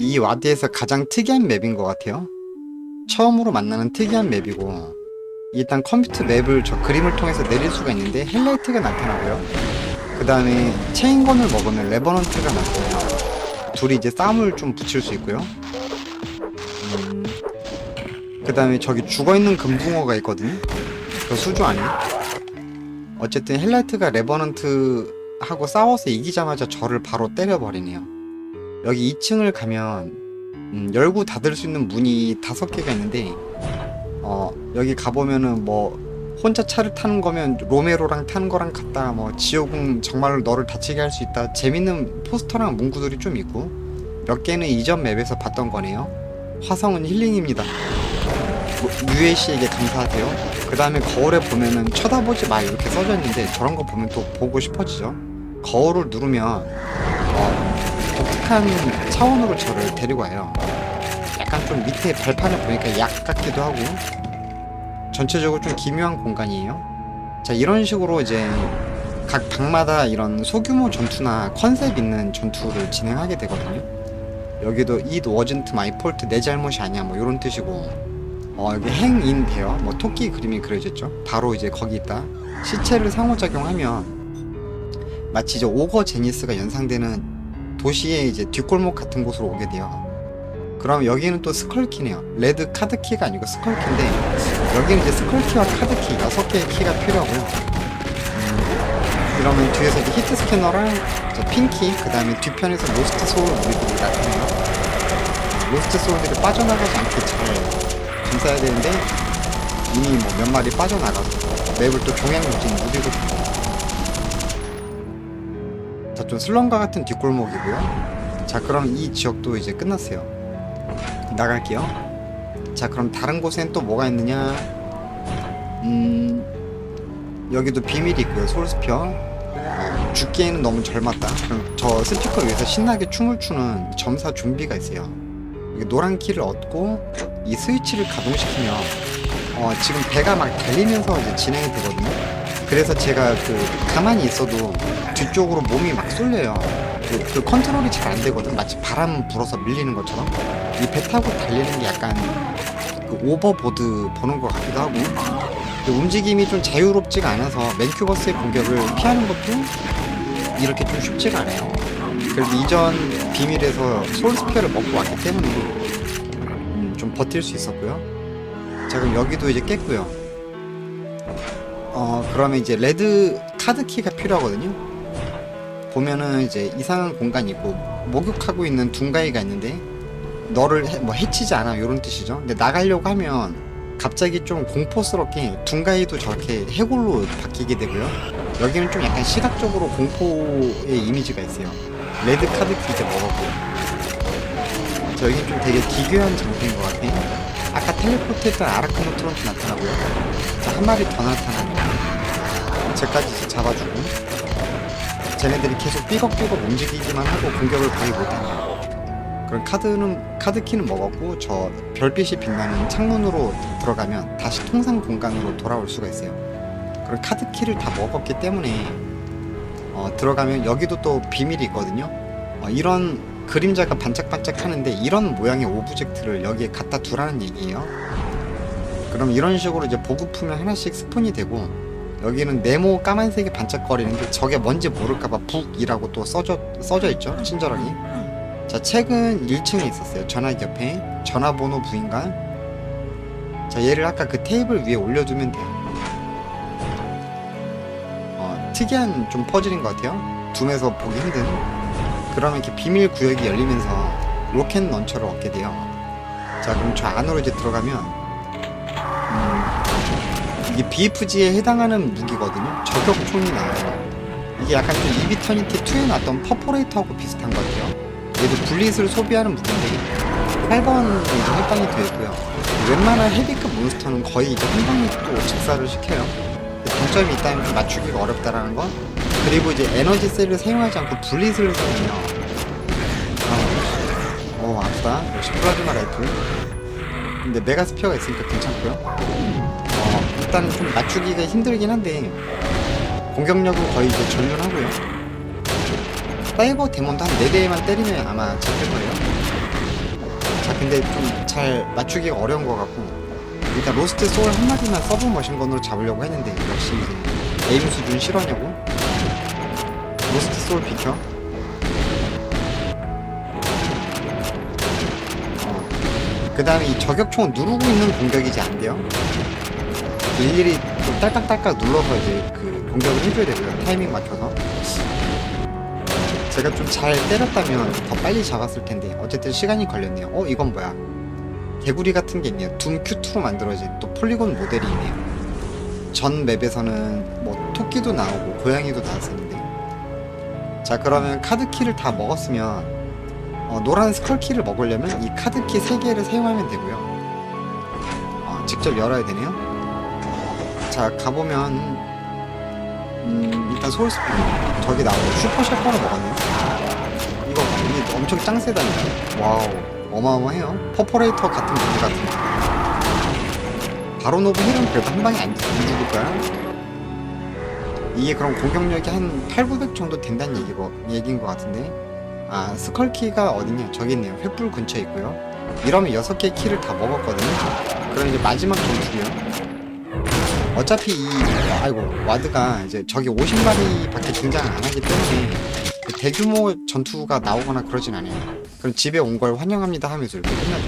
이 와드에서 가장 특이한 맵인 것 같아요. 처음으로 만나는 특이한 맵이고 일단 컴퓨터 맵을 저 그림을 통해서 내릴 수가 있는데 헬라이트가 나타나고요. 그 다음에 체인건을 먹으면 레버넌트가 나타나요. 둘이 이제 싸움을 좀 붙일 수 있고요. 음, 그 다음에 저기 죽어있는 금붕어가 있거든요. 저 수조 안에. 어쨌든 헬라이트가 레버넌트하고 싸워서 이기자마자 저를 바로 때려버리네요. 여기 2층을 가면 음, 열고 닫을 수 있는 문이 다섯 개가 있는데 어, 여기 가보면은 뭐 혼자 차를 타는 거면 로메로랑 타는 거랑 같다 뭐 지옥은 정말로 너를 다치게 할 수 있다. 재밌는 포스터랑 문구들이 좀 있고 몇 개는 이전 맵에서 봤던 거네요. 화성은 힐링입니다. 뭐, UAC에게 감사하세요. 그 다음에 거울에 보면은 쳐다보지 마 이렇게 써져 있는데 저런 거 보면 또 보고 싶어지죠. 거울을 누르면 어, 독특한 차원으로 저를 데리고 와요 약간 좀 밑에 발판을 보니까 약 같기도 하고 전체적으로 좀 기묘한 공간이에요. 자 이런 식으로 이제 각 방마다 이런 소규모 전투나 컨셉 있는 전투를 진행하게 되거든요. 여기도 it wasn't my fault 내 잘못이 아니야 뭐 이런 뜻이고 어 여기 행인 돼요. 뭐 토끼 그림이 그려졌죠. 바로 이제 거기 있다. 시체를 상호작용하면 마치 이제 오거 제니스가 연상되는 도시의 이제 뒷골목 같은 곳으로 오게 돼요. 그럼 여기는 또 스컬키네요. 레드 카드키가 아니고 스컬키인데 여기는 이제 스컬키와 카드키 6개의 키가 필요하고요. 음, 그러면 뒤에서 이제 히트 스캐너랑 저 핑키 그 다음에 뒤편에서 로스트 소울 우리들이 나타나요. 로스트 소울들이 빠져나가지 않게 잘 감싸야 되는데 이미 뭐 몇 마리 빠져나가서 맵을 또 종횡무진 누리고 자, 좀 슬럼과 같은 뒷골목이고요. 자, 그럼 이 지역도 이제 끝났어요. 나갈게요. 자, 그럼 다른 곳엔 또 뭐가 있느냐? 음, 여기도 비밀이 있고요. 솔스피어. 어, 죽기에는 너무 젊었다. 그럼 저 스피커 위에서 신나게 춤을 추는 점사 좀비가 있어요. 노란 키를 얻고 이 스위치를 가동시키면 어, 지금 배가 막 달리면서 이제 진행이 되거든요. 그래서 제가 그 가만히 있어도 뒤쪽으로 몸이 막 쏠려요. 그, 그 컨트롤이 잘 안 되거든. 마치 바람 불어서 밀리는 것처럼. 이 배 타고 달리는 게 약간 그 오버보드 보는 것 같기도 하고. 그 움직임이 좀 자유롭지가 않아서 맨큐버스의 공격을 피하는 것도 이렇게 좀 쉽지가 않아요. 그래도 이전 비밀에서 솔스피어를 먹고 왔기 때문에 음, 좀 버틸 수 있었고요. 자 그럼 여기도 이제 깼고요. 어 그러면 이제 레드 카드 키가 필요하거든요. 보면은 이제 이상한 공간이 있고 목욕하고 있는 둥가이가 있는데 너를 해, 뭐 해치지 않아 이런 뜻이죠. 근데 나가려고 하면 갑자기 좀 공포스럽게 둥가이도 저렇게 해골로 바뀌게 되고요. 여기는 좀 약간 시각적으로 공포의 이미지가 있어요. 레드 카드 키 이제 먹었고. 자, 여긴 좀 되게 기괴한 장소인 것 같아. 아까 텔레포트했던 아라크노트론트 나타나고요. 자, 한 마리 더 나타납니다. 쟤까지 잡아주고. 쟤네들이 계속 삐걱삐걱 움직이기만 하고 공격을 거의 못하네요. 그럼 카드는 카드 키는 먹었고 저 별빛이 빛나는 창문으로 들어가면 다시 통상 공간으로 돌아올 수가 있어요. 그럼 카드 키를 다 먹었기 때문에 어, 들어가면 여기도 또 비밀이 있거든요. 어, 이런 그림자가 반짝반짝 하는데 이런 모양의 오브젝트를 여기에 갖다 두라는 얘기예요. 그럼 이런 식으로 이제 보급품에 하나씩 스폰이 되고 여기는 네모 까만색이 반짝거리는데 저게 뭔지 모를까봐 북이라고 또 써져 써져 있죠 친절하게. 자 책은 1층에 있었어요 전화기 옆에 전화번호 부인간. 자 얘를 아까 그 테이블 위에 올려두면 돼요. 어, 특이한 좀 퍼즐인 것 같아요. 둠에서 보기 힘든. 그러면 이렇게 비밀 구역이 열리면서 로켓 런처를 얻게 돼요. 자 그럼 저 안으로 이제 들어가면 음, 이게 BFG에 해당하는 무기거든요. 저격총이 나와요. 이게 약간 좀 이비터니티 2에 나왔던 퍼포레이터하고 비슷한 것 같아요. 얘도 블릿을 소비하는 무기인데 8번에 이제 해당이 되어 있고요. 웬만한 헤비급 몬스터는 거의 이제 한 방에 또 직사를 시켜요. 동점이 있다면 좀 맞추기가 어렵다라는 건 그리고 이제 에너지 셀을 사용하지 않고 블릿을 사용해요. 아, 어 아프다. 역시 플라즈마 라이플. 근데 메가 스피어가 있으니까 괜찮고요. 어, 일단 좀 맞추기가 힘들긴 한데 공격력은 거의 이제 전륜하고요. 다이버 데몬도 한 4대만 때리면 아마 잡힐 거예요. 자, 근데 좀 잘 맞추기가 어려운 것 같고, 일단 로스트 소울 한 마리만 서브 머신건으로 잡으려고 했는데, 역시 이제 에임 수준 실화냐고? 로스트 소울 비켜. 그 다음에 이 저격총은 누르고 있는 공격이지 안 돼요. 일일이 좀 딸깍딸깍 눌러서 이제 그 공격을 해줘야 되고요. 타이밍 맞춰서. 제가 좀 잘 때렸다면 더 빨리 잡았을 텐데 어쨌든 시간이 걸렸네요. 어 이건 뭐야? 개구리 같은 게 있네요. 둠 Q2로 만들어진 또 폴리곤 모델이 있네요. 전 맵에서는 뭐 토끼도 나오고 고양이도 나왔었는데 자 그러면 카드 키를 다 먹었으면 어, 노란 스컬 키를 먹으려면 이 카드 키 3개를 사용하면 되고요. 어, 직접 열어야 되네요. 자 가보면 음, 일단 소울스푼 저기 나오고 슈퍼 샷건을 먹었네요. 이거 봐, 이게 엄청 짱 세다니까. 와우 어마어마해요. 퍼포레이터 같은 무기 같은 거. 바로노브 힐은 그래도 한 방에 안, 안 죽을 거야. 이게 그럼 공격력이 한 8, 900 정도 된다는 얘기고, 얘기인 것 같은데. 아, 스컬키가 어딨냐? 저기 있네요. 횃불 근처에 있고요. 이러면 6개 키를 다 먹었거든요. 그럼 이제 마지막 전투고요. 어차피 이, 아이고, 와드가 이제 저기 50마리 밖에 등장 안 하기 때문에 그 대규모 전투가 나오거나 그러진 않아요. 그럼 집에 온 걸 환영합니다 하면서 이렇게 끝나죠.